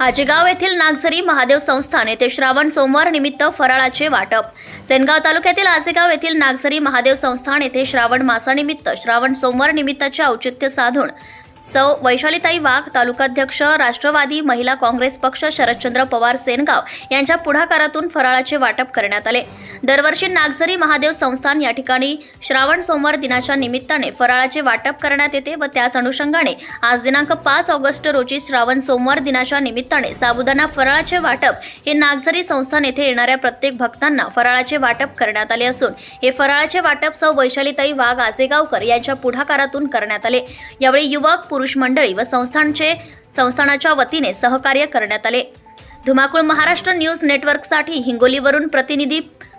आजेगाव येथील नागझरी महादेव संस्थान येथे श्रावण सोमवार निमित्त फराळाचे वाटप. सेनगाव तालुक्यातील आजेगाव येथील नागझरी महादेव संस्थान येथे श्रावण मासानिमित्त श्रावण सोमवार निमित्ताचे औचित्य साधून सौ वैशालीताई वाघ तालुकाध्यक्ष राष्ट्रवादी महिला काँग्रेस पक्ष शरदचंद्र पवार सेनगाव यांच्या पुढाकारातून फराळाचे वाटप करण्यात आले. दरवर्षी नागझरी महादेव संस्थान या ठिकाणी श्रावण सोमवार दिनाच्या निमित्ताने फराळाचे वाटप करण्यात येते व त्याच अनुषंगाने आज दिनांक पाच ऑगस्ट रोजी श्रावण सोमवार दिनाच्या निमित्ताने साबुदाणा फराळाचे वाटप हे नागझरी संस्थान येथे येणाऱ्या प्रत्येक भक्तांना फराळाचे वाटप करण्यात आले असून हे फराळाचे वाटप सौ वैशालीताई वाघ आसेगावकर यांच्या पुढाकारातून करण्यात आले. यावेळी युवक पुरुष मंडळी व संस्थानचे संस्थानाच्या वतीने सहकार्य करण्यात आले. धुमाकूळ महाराष्ट्र न्यूज नेटवर्कसाठी हिंगोलीवरून प्रतिनिधी